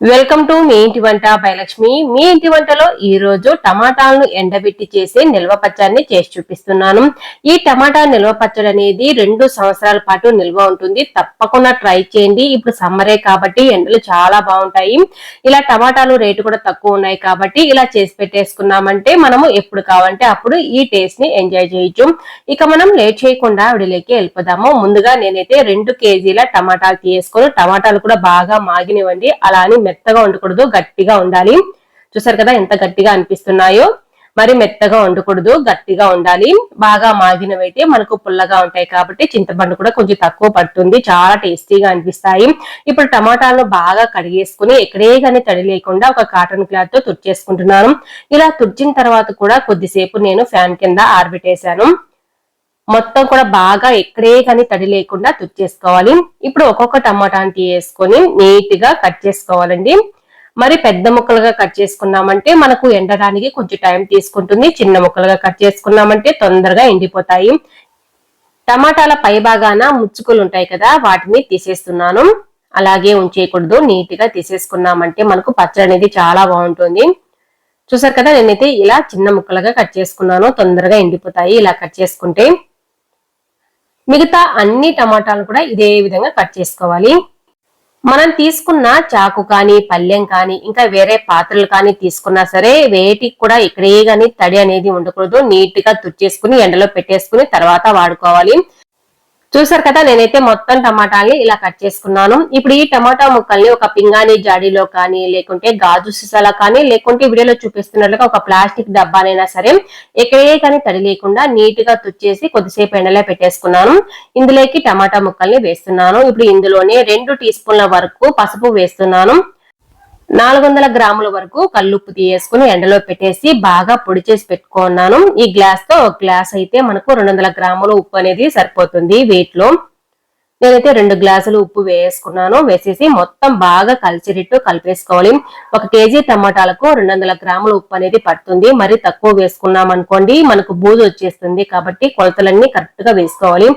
Welcome to me ఇంటి వంట భయలక్ష్మి మీ ఇంటి వంటలో ఈ రోజు టమాటాలను ఎండబెట్టి చేసే నిల్వ పచ్చడిని చేసి చూపిస్తున్నాను. ఈ టమాటా నిల్వ పచ్చడి అనేది రెండు సంవత్సరాల పాటు నిల్వ ఉంటుంది. తప్పకుండా ట్రై చేయండి. ఇప్పుడు సమ్మరే కాబట్టి ఎండలు చాలా బాగుంటాయి. ఇలా టమాటాలు రేటు కూడా తక్కువ ఉన్నాయి కాబట్టి ఇలా చేసి పెట్టేసుకున్నామంటే మనము ఎప్పుడు కావాలంటే అప్పుడు ఈ టేస్ట్ని ఎంజాయ్ చేయొచ్చు. ఇక మనం లేట్ చేయకుండా విడిలోకి వెళ్ళిపోదాము. ముందుగా నేనైతే రెండు కేజీల టమాటాలు తీసుకొని టమాటాలు కూడా బాగా మాగినవ్వండి. అలా అని మెత్తగా ఉండకూడదు గట్టిగా ఉండాలి. చూసారు కదా ఎంత గట్టిగా అనిపిస్తున్నాయో. మరి మెత్తగా ఉండకూడదు గట్టిగా ఉండాలి. బాగా మాగినవైతే మనకు పుల్లగా ఉంటాయి కాబట్టి చింతపండు కూడా కొంచెం తక్కువ పడుతుంది. చాలా టేస్టీగా అనిపిస్తాయి. ఇప్పుడు టమాటాలను బాగా కడిగేసుకుని ఎక్కడే కానీ తడి లేకుండా ఒక కాటన్ క్లాత్తో తుడిచేసుకుంటున్నాను. ఇలా తుడిచిన తర్వాత కూడా కొద్దిసేపు నేను ఫ్యాన్ కింద ఆరబెట్టేశాను. మొత్తం కూడా బాగా ఎక్కడే కానీ తడి లేకుండా తుచ్చేసుకోవాలి ఇప్పుడు ఒక్కొక్క టమాటాని తీసుకొని నీట్గా కట్ చేసుకోవాలండి. మరి పెద్ద ముక్కలుగా కట్ చేసుకున్నామంటే మనకు ఎండడానికి కొంచెం టైం తీసుకుంటుంది. చిన్న ముక్కలుగా కట్ చేసుకున్నామంటే తొందరగా ఎండిపోతాయి. టమాటాల పై భాగాన ముచ్చుకులు ఉంటాయి కదా వాటిని తీసేస్తున్నాను. అలాగే ఉంచేయకూడదు నీట్గా తీసేసుకున్నామంటే మనకు పచ్చడి అనేది చాలా బాగుంటుంది. చూసారు కదా నేనైతే ఇలా చిన్న ముక్కలుగా కట్ చేసుకున్నాను. తొందరగా ఎండిపోతాయి ఇలా కట్ చేసుకుంటే. మిగతా అన్ని టమాటాలు కూడా ఇదే విధంగా కట్ చేసుకోవాలి. మనం తీసుకున్న చాకు కానీ పళ్ళెం కానీ ఇంకా వేరే పాత్రలు కానీ తీసుకున్నా సరే వేటికి కూడా ఇక్కడే కానీ తడి అనేది ఉండకూడదు. నీట్గా తుచ్చేసుకుని ఎండలో పెట్టేసుకుని తర్వాత వాడుకోవాలి. చూసారు కదా నేనైతే మొత్తం టమాటాల్ని ఇలా కట్ చేసుకున్నాను. ఇప్పుడు ఈ టమాటా ముక్కల్ని ఒక పింగాణి జాడీలో కానీ లేకుంటే గాజు సీసాలో కానీ లేకుంటే వీడియోలో చూపిస్తున్నట్లుగా ఒక ప్లాస్టిక్ డబ్బానైనా సరే ఎక్కడే కానీ తడి లేకుండా నీట్గా తుచ్చేసి కొద్దిసేపు ఎండలో పెట్టేసుకున్నాను. ఇందులోకి టమాటా ముక్కల్ని వేస్తున్నాను. ఇప్పుడు ఇందులోనే రెండు టీ స్పూన్ల వరకు పసుపు వేస్తున్నాను. నాలుగు వందల గ్రాముల వరకు కల్లుప్పు తీయేసుకుని ఎండలో పెట్టేసి బాగా పొడి చేసి పెట్టుకున్నాను. ఈ గ్లాస్తో ఒక గ్లాస్ అయితే మనకు రెండు వందల గ్రాముల ఉప్పు అనేది సరిపోతుంది వెయిట్లో నేనైతే రెండు గ్లాసులు ఉప్పు వేసుకున్నాను. వేసేసి మొత్తం బాగా కలిసిరెట్టు కలిపేసుకోవాలి. ఒక కేజీ టమాటాలకు రెండు వందల గ్రాముల ఉప్పు అనేది పడుతుంది. మరి తక్కువ వేసుకున్నాం అనుకోండి మనకు బూజు వచ్చేస్తుంది కాబట్టి కొలతలన్నీ కరెక్ట్గా వేసుకోవాలి.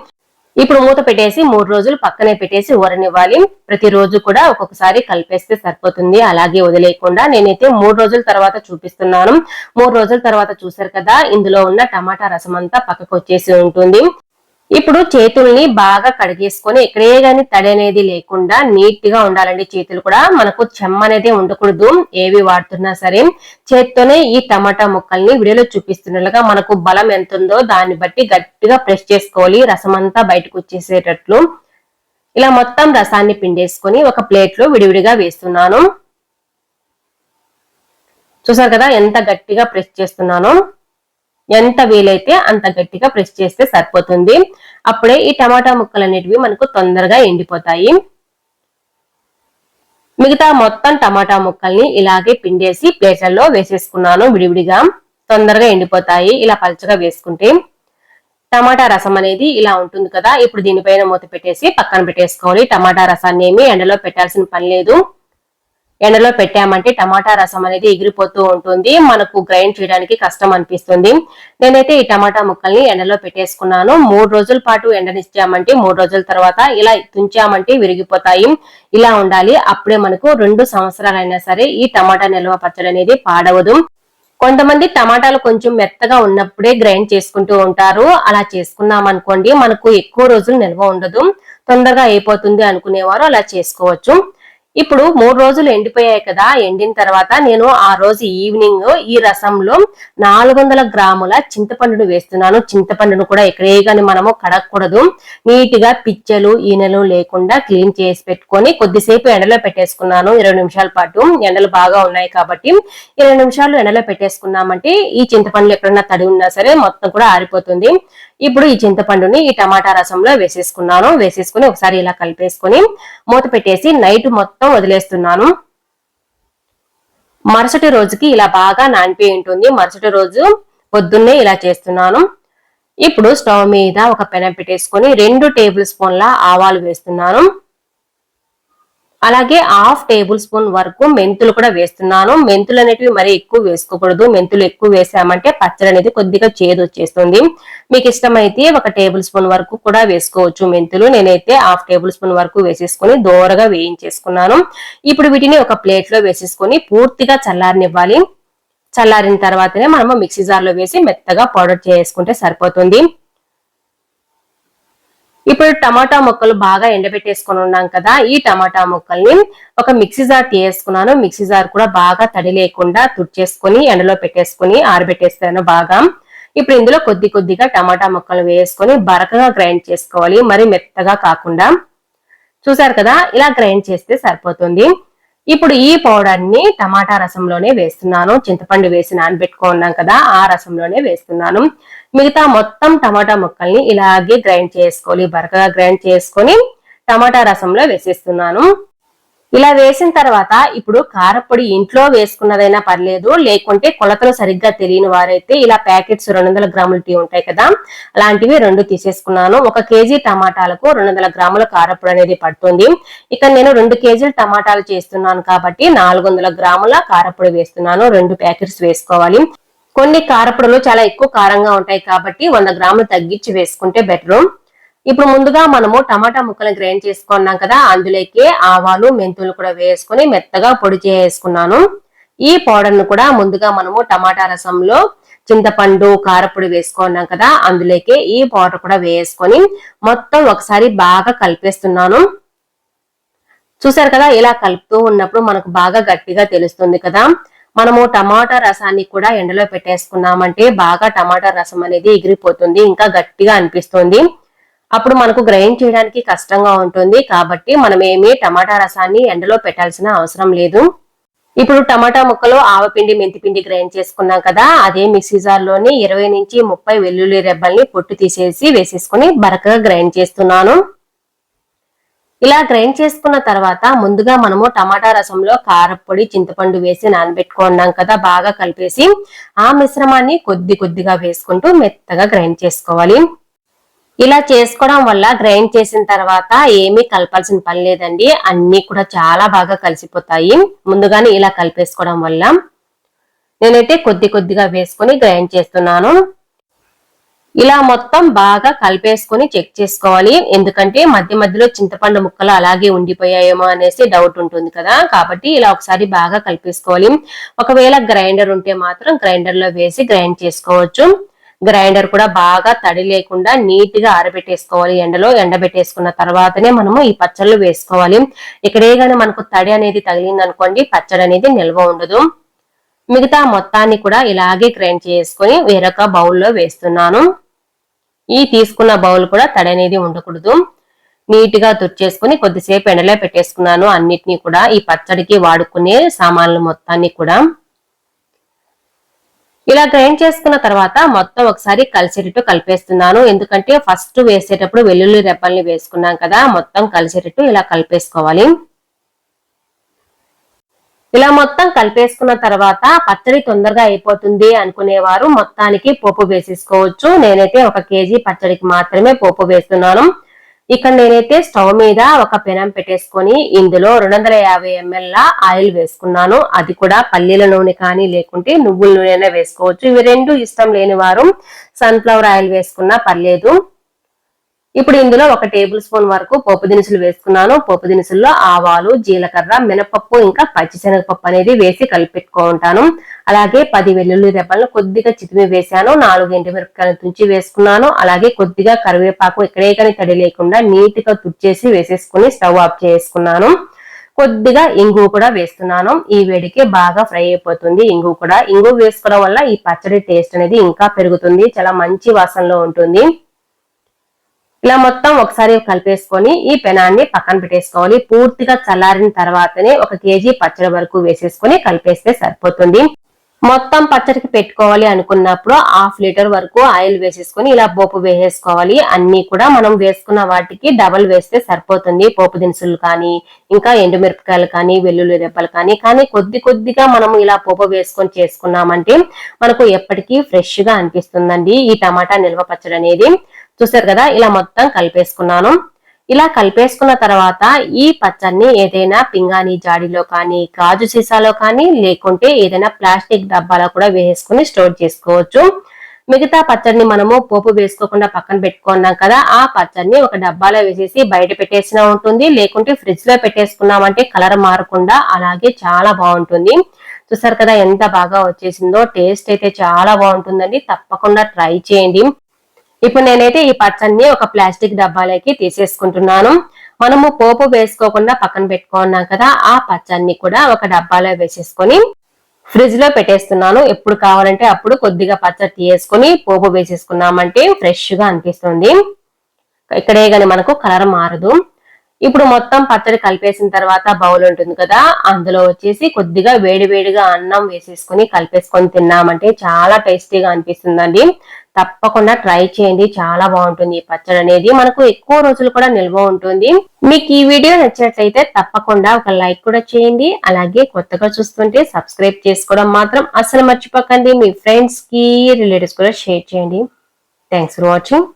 ఇప్పుడు మూత పెట్టేసి మూడు రోజులు పక్కనే పెట్టేసి ఊరనివ్వాలి ప్రతిరోజు కూడా ఒక్కొక్కసారి కలిపేస్తే సరిపోతుంది. అలాగే వదిలేయకుండా నేనైతే మూడు రోజుల తర్వాత చూపిస్తున్నాను. మూడు రోజుల తర్వాత చూసారు కదా ఇందులో ఉన్న టమాటా రసం అంతా పక్కకు వచ్చేసి ఉంటుంది. ఇప్పుడు చేతుల్ని బాగా కడిగేసుకొని ఎక్కడే గాని తడి అనేది లేకుండా నీట్గా ఉండాలండి. చేతులు కూడా మనకు చెమ్మ అనేది ఉండకూడదు. ఏవి వాడుతున్నా సరే చేత్తోనే ఈ టమాటా ముక్కల్ని వీడియోలో చూపిస్తున్నట్లుగా మనకు బలం ఎంత ఉందో దాన్ని బట్టి గట్టిగా ప్రెస్ చేసుకోవాలి. రసం అంతా బయటకు వచ్చేసేటట్లు. ఇలా మొత్తం రసాన్ని పిండేసుకొని ఒక ప్లేట్లో విడివిడిగా వేస్తున్నాను. చూసారు కదా ఎంత గట్టిగా ప్రెస్ చేస్తున్నాను. ఎంత వీలైతే అంత గట్టిగా ప్రెస్ చేస్తే సరిపోతుంది. అప్పుడే ఈ టమాటా ముక్కలు అనేటివి మనకు తొందరగా ఎండిపోతాయి. మిగతా మొత్తం టమాటా ముక్కల్ని ఇలాగే పిండేసి ప్లేట్లలో వేసేసుకున్నాను విడివిడిగా. తొందరగా ఎండిపోతాయి. ఇలా పలచగా వేసుకుంటే టమాటా రసం అనేది ఇలా ఉంటుంది కదా ఇప్పుడు దీనిపైన మూత పెట్టేసి పక్కన పెట్టేసుకోవాలి. టమాటా రసాన్ని ఏమి ఎండలో పెట్టాల్సిన పని లేదు. ఎండలో పెట్టామంటే టమాటా రసం అనేది ఎగిరిపోతూ ఉంటుంది. మనకు గ్రైండ్ చేయడానికి కష్టం అనిపిస్తుంది. నేనైతే ఈ టమాటా ముక్కల్ని ఎండలో పెట్టేసుకున్నాను. మూడు రోజుల పాటు ఎండనిచ్చామంటే మూడు రోజుల తర్వాత ఇలా తుంచామంటే విరిగిపోతాయి. ఇలా ఉండాలి. అప్పుడే మనకు రెండు సంవత్సరాలైనా సరే ఈ టమాటా నిల్వ పచ్చడి అనేది పాడవదు. కొంతమంది టమాటాలు కొంచెం మెత్తగా ఉన్నప్పుడే గ్రైండ్ చేసుకుంటూ ఉంటారు. అలా చేసుకున్నాం అనుకోండి మనకు ఎక్కువ రోజులు నిల్వ ఉండదు. తొందరగా అయిపోతుంది అనుకునేవారు అలా చేసుకోవచ్చు. ఇప్పుడు మూడు రోజులు ఎండిపోయాయి కదా ఎండిన తర్వాత నేను ఆ రోజు ఈవినింగ్ ఈ రసంలో నాలుగు వందల గ్రాముల చింతపండును వేస్తున్నాను. చింతపండును కూడా ఎక్కడే కానీ మనము కడగకూడదు. నీట్గా పిచ్చలు ఈనెలు లేకుండా క్లీన్ చేసి పెట్టుకొని కొద్దిసేపు ఎండలో పెట్టేసుకున్నాను. ఇరవై నిమిషాల పాటు ఎండలు బాగా ఉన్నాయి కాబట్టి ఇరవై నిమిషాలు ఎండలో పెట్టేసుకున్నామంటే ఈ చింతపండులు ఎక్కడన్నా తడి ఉన్నా సరే మొత్తం కూడా ఆరిపోతుంది. ఇప్పుడు ఈ చింతపండుని ఈ టమాటా రసంలో వేసేసుకున్నాను. వేసేసుకుని ఒకసారి ఇలా కలిపేసుకొని మూత పెట్టేసి నైట్ మొత్తం వదిలేస్తున్నాను. మరుసటి రోజుకి ఇలా బాగా నానిపోయి ఉంటుంది. మరుసటి రోజు పొద్దున్నే ఇలా చేస్తున్నాను. ఇప్పుడు స్టవ్ మీద ఒక పెనం పెట్టేసుకొని రెండు టేబుల్ స్పూన్ల ఆవాలు వేస్తున్నాను. అలాగే హాఫ్ టేబుల్ స్పూన్ వరకు మెంతులు కూడా వేస్తున్నాను. మెంతులు అనేటివి మరి ఎక్కువ వేసుకోకూడదు. మెంతులు ఎక్కువ వేసామంటే పచ్చడి అనేది కొద్దిగా చేదు వచ్చేస్తుంది. మీకు ఇష్టమైతే ఒక టేబుల్ స్పూన్ వరకు కూడా వేసుకోవచ్చు మెంతులు. నేనైతే హాఫ్ టేబుల్ స్పూన్ వరకు వేసేసుకుని దోరగా వేయించేసుకున్నాను. ఇప్పుడు వీటిని ఒక ప్లేట్లో వేసేసుకుని పూర్తిగా చల్లారనివ్వాలి. చల్లారిన తర్వాతనే మనము మిక్సీ జార్లో వేసి మెత్తగా పౌడర్ చేసుకుంటే సరిపోతుంది. ఇప్పుడు టమాటా ముక్కలు బాగా ఎండబెట్టేసుకొని ఉన్నాం కదా ఈ టమాటా ముక్కల్ని ఒక మిక్సీ జార్ తీసుకున్నాను మిక్సీ జార్ కూడా బాగా తడి లేకుండా తుడిచేసుకుని ఎండలో పెట్టేసుకుని ఆరబెట్టేస్తాను బాగా. ఇప్పుడు ఇందులో కొద్ది కొద్దిగా టమాటా ముక్కలు వేసుకొని బరకగా గ్రైండ్ చేసుకోవాలి. మరి మెత్తగా కాకుండా. చూసారు కదా ఇలా గ్రైండ్ చేస్తే సరిపోతుంది. ఇప్పుడు ఈ పౌడర్ని టమాటా రసంలోనే వేస్తున్నాను. చింతపండు వేసి నానబెట్టుకున్నాం కదా ఆ రసంలోనే వేస్తున్నాను. మిగతా మొత్తం టమాటా ముక్కల్ని ఇలాగే గ్రైండ్ చేసుకోవాలి. బరకగా గ్రైండ్ చేసుకొని టమాటా రసంలో వేసేస్తున్నాను. ఇలా వేసిన తర్వాత ఇప్పుడు కారపొడి ఇంట్లో వేసుకున్నదైనా పర్లేదు లేకుంటే కొలతలు సరిగ్గా తెలియని వారైతే ఇలా ప్యాకెట్స్ రెండు వందల గ్రాముల టీ ఉంటాయి కదా అలాంటివి రెండు తీసేసుకున్నాను. ఒక కేజీ టమాటాలకు రెండు వందల గ్రాముల కారపొడి అనేది పడుతుంది. ఇక నేను రెండు కేజీలు టమాటాలు చేస్తున్నాను కాబట్టి నాలుగు వందల గ్రాముల కారపొడి వేస్తున్నాను. రెండు ప్యాకెట్స్ వేసుకోవాలి. కొన్ని కారపొడులు చాలా ఎక్కువ కారంగా ఉంటాయి కాబట్టి వంద గ్రాములు తగ్గించి వేసుకుంటే బెటర్. ఇప్పుడు ముందుగా మనము టమాటా ముక్కలు గ్రైండ్ చేసుకున్నాం కదా అందులోకి ఆవాలు మెంతులు కూడా వేసుకుని మెత్తగా పొడి చేసుకున్నాను. ఈ పౌడర్ను కూడా ముందుగా మనము టమాటా రసంలో చింతపండు కారపొడి వేసుకున్నాం కదా అందులోకి ఈ పౌడర్ కూడా వేసుకొని మొత్తం ఒకసారి బాగా కలిపేస్తున్నాను. చూసారు కదా ఇలా కలుపుతూ ఉన్నప్పుడు మనకు బాగా గట్టిగా తెలుస్తుంది కదా. మనము టమాటా రసాన్ని కూడా ఎండలో పెట్టేసుకున్నామంటే బాగా టమాటా రసం అనేది ఎగిరిపోతుంది ఇంకా గట్టిగా అనిపిస్తుంది. అప్పుడు మనకు గ్రైండ్ చేయడానికి కష్టంగా ఉంటుంది. కాబట్టి మనం టమాటా రసాన్ని ఎండలో పెట్టాల్సిన అవసరం లేదు. ఇప్పుడు టమాటా ముక్కలు ఆవపిండి మెంతిపిండి గ్రైండ్ చేసుకున్నాం కదా అదే మిక్సీ జార్లోని ఇరవై నుంచి ముప్పై వెల్లుల్లి రెబ్బల్ని పొట్టు తీసేసి వేసేసుకుని బరకగా గ్రైండ్ చేస్తున్నాను. ఇలా గ్రైండ్ చేసుకున్న తర్వాత ముందుగా మనము టమాటా రసంలో కారపొడి చింతపండు వేసి నానబెట్టుకున్నాం కదా బాగా కలిపేసి ఆ మిశ్రమాన్ని కొద్ది కొద్దిగా వేసుకుంటూ మెత్తగా గ్రైండ్ చేసుకోవాలి. ఇలా చేసుకోవడం వల్ల గ్రైండ్ చేసిన తర్వాత ఏమీ కలపాల్సిన పని లేదండి. అన్ని కూడా చాలా బాగా కలిసిపోతాయి. ముందుగానే ఇలా కలిపేసుకోవడం వల్ల నేనైతే కొద్ది కొద్దిగా వేసుకొని గ్రైండ్ చేస్తున్నాను. ఇలా మొత్తం బాగా కలిపేసుకొని చెక్ చేసుకోవాలి. ఎందుకంటే మధ్య మధ్యలో చింతపండు ముక్కలు అలాగే ఉండిపోయాయేమో అనేసి డౌట్ ఉంటుంది కదా. కాబట్టి ఇలా ఒకసారి బాగా కలిపేసుకోవాలి. ఒకవేళ గ్రైండర్ ఉంటే మాత్రం గ్రైండర్లో వేసి గ్రైండ్ చేసుకోవచ్చు. గ్రైండర్ కూడా బాగా తడి లేకుండా నీట్గా ఆరబెట్టేసుకోవాలి ఎండలో. ఎండబెట్టేసుకున్న తర్వాతనే మనము ఈ పచ్చళ్ళు వేసుకోవాలి. ఇక్కడే గానీ మనకు తడి అనేది తగిలింది అనుకోండి పచ్చడి అనేది నిల్వ ఉండదు. మిగతా మొత్తాన్ని కూడా ఇలాగే గ్రైండ్ చేసుకొని వేరొక బౌల్లో వేస్తున్నాను. ఈ తీసుకున్న బౌల్ కూడా తడి అనేది ఉండకూడదు. నీట్గా తుర్చేసుకుని కొద్దిసేపు ఎండలో పెట్టేసుకున్నాను అన్నిటినీ కూడా. ఈ పచ్చడికి వాడుకునే సామాన్లు మొత్తాన్ని కూడా. ఇలా గ్రైండ్ చేసుకున్న తర్వాత మొత్తం ఒకసారి కలిసేటట్టు కలిపేస్తున్నాను. ఎందుకంటే ఫస్ట్ వేసేటప్పుడు వెల్లుల్లి రెప్పల్ని వేసుకున్నాం కదా మొత్తం కలిసేటట్టు ఇలా కలిపేసుకోవాలి. ఇలా మొత్తం కలిపేసుకున్న తర్వాత పచ్చడి తొందరగా అయిపోతుంది అనుకునేవారు. మొత్తానికి పోపు వేసేసుకోవచ్చు. నేనైతే ఒక కేజీ పచ్చడికి మాత్రమే పోపు వేస్తున్నాను. ఇక్కడ నేనైతే స్టవ్ మీద ఒక పెనం పెట్టేసుకొని ఇందులో రెండు వందల యాభై ఎంఎల్ ఆయిల్ వేసుకున్నాను. అది కూడా పల్లీల నూనె కానీ లేకుంటే నువ్వుల నూనె వేసుకోవచ్చు. ఇవి రెండు ఇష్టం లేని వారు సన్ఫ్లవర్ ఆయిల్ వేసుకున్నా పర్లేదు. ఇప్పుడు ఇందులో ఒక టేబుల్ స్పూన్ వరకు పోపు దినుసులు వేసుకున్నాను. పోపు దినుసుల్లో ఆవాలు జీలకర్ర మినపప్పు ఇంకా పచ్చిశనగపప్పు అనేది వేసి కలిపెట్టుకుంటాను అలాగే పది వెల్లుల్లి రెబ్బలను కొద్దిగా చితిమి వేశాను. నాలుగు ఎండుమిరపకాయలు తుంచి వేసుకున్నాను. అలాగే కొద్దిగా కరివేపాకు ఇక్కడే కానీ తడి లేకుండా నీట్గా తుడిచేసి వేసేసుకుని స్టవ్ ఆఫ్ చేసుకున్నాను. కొద్దిగా ఇంగు కూడా వేస్తున్నాను. ఈ వేడికి బాగా ఫ్రై అయిపోతుంది ఇంగు కూడా. ఇంగు వేసుకోవడం వల్ల ఈ పచ్చడి టేస్ట్ అనేది ఇంకా పెరుగుతుంది. చాలా మంచి వాసనలో ఉంటుంది. ఇలా మొత్తం ఒకసారి కలిపేసుకొని ఈ పెనాన్ని పక్కన పెట్టేసుకోవాలి. పూర్తిగా చల్లారిన తర్వాతనే ఒక కేజీ పచ్చడి వరకు వేసేసుకొని కలిపేస్తే సరిపోతుంది. మొత్తం పచ్చడికి పెట్టుకోవాలి అనుకున్నప్పుడు హాఫ్ లీటర్ వరకు ఆయిల్ వేసేసుకొని ఇలా పోపు వేసేసుకోవాలి. అన్ని కూడా మనం వేసుకున్న వాటికి డబల్ వేస్తే సరిపోతుంది. పోపు దినుసులు కానీ ఇంకా ఎండుమిరపకాయలు కానీ వెల్లుల్లి రెబ్బలు కానీ కానీ కొద్ది కొద్దిగా మనం ఇలా పోపు వేసుకొని చేసుకున్నామంటే మనకు ఎప్పటికీ ఫ్రెష్గా అనిపిస్తుందండి ఈ టమాటా నిల్వ పచ్చడి అనేది. చూసారు కదా ఇలా మొత్తం కలిపేసుకున్నాను. ఇలా కలిపేసుకున్న తర్వాత ఈ పచ్చడిని ఏదైనా పింగాణి జాడీలో కానీ గాజు సీసాలో కానీ లేకుంటే ఏదైనా ప్లాస్టిక్ డబ్బాలో కూడా వేసుకుని స్టోర్ చేసుకోవచ్చు. మిగతా పచ్చడిని మనము పోపు వేసుకోకుండా పక్కన పెట్టుకున్నాం కదా ఆ పచ్చడిని ఒక డబ్బాలో వేసేసి బయట పెట్టేసినా ఉంటుంది లేకుంటే ఫ్రిడ్జ్లో పెట్టేసుకున్నామంటే కలర్ మారకుండా అలాగే చాలా బాగుంటుంది. చూసారు కదా ఎంత బాగా వచ్చేసిందో టేస్ట్ అయితే చాలా బాగుంటుందండి తప్పకుండా ట్రై చేయండి. ఇప్పుడు నేనైతే ఈ పచ్చన్ని ఒక ప్లాస్టిక్ డబ్బాలోకి తీసేసుకుంటున్నాను. మనము పోపు వేసుకోకుండా పక్కన పెట్టుకున్నాం కదా ఆ పచ్చన్ని కూడా ఒక డబ్బాలో వేసేసుకొని ఫ్రిడ్జ్లో పెట్టేస్తున్నాను. ఎప్పుడు కావాలంటే అప్పుడు కొద్దిగా పచ్చడి తీసేసుకొని పోపు వేసేసుకున్నామంటే ఫ్రెష్గా అనిపిస్తుంది. ఇక్కడే గాని మనకు కలర్ మారదు. ఇప్పుడు మొత్తం పచ్చడి కలిపేసిన తర్వాత బౌల్ ఉంటుంది కదా అందులో వచ్చేసి కొద్దిగా వేడి వేడిగా అన్నం వేసేసుకొని కలిపేసుకొని తిన్నామంటే చాలా టేస్టీగా అనిపిస్తుందండి. తప్పకుండా ట్రై చేయండి చాలా బాగుంటుంది ఈ పచ్చడి అనేది. మనకు ఎక్కువ రోజులు కూడా నిల్వ ఉంటుంది. మీకు ఈ వీడియో నచ్చినట్లయితే తప్పకుండా ఒక లైక్ కూడా చేయండి. అలాగే కొత్తగా చూస్తుంటే సబ్స్క్రైబ్ చేసుకోవడం మాత్రం అసలు మర్చిపోకండి. మీ ఫ్రెండ్స్కి రిలేటివ్స్ కూడా షేర్ చేయండి. Thanks for watching.